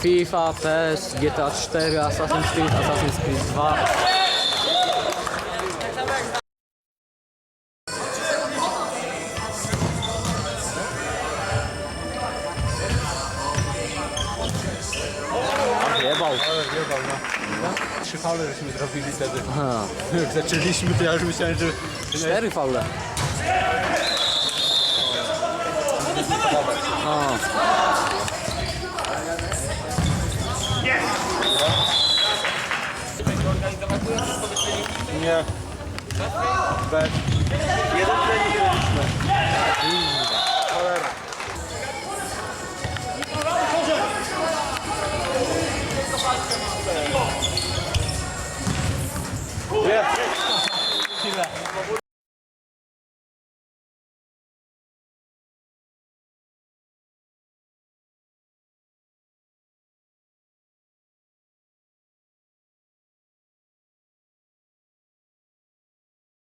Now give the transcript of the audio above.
FIFA, PES, GTA 4, Assassin's Creed, Assassin's Creed 2. Jebał. Ale wiedzą, no. Trzy faule żeśmy zrobili wtedy. Aha. Jak zaczęliśmy, to ja już myślałem, że... Cztery faule. A. Ні. Без. Jeden trening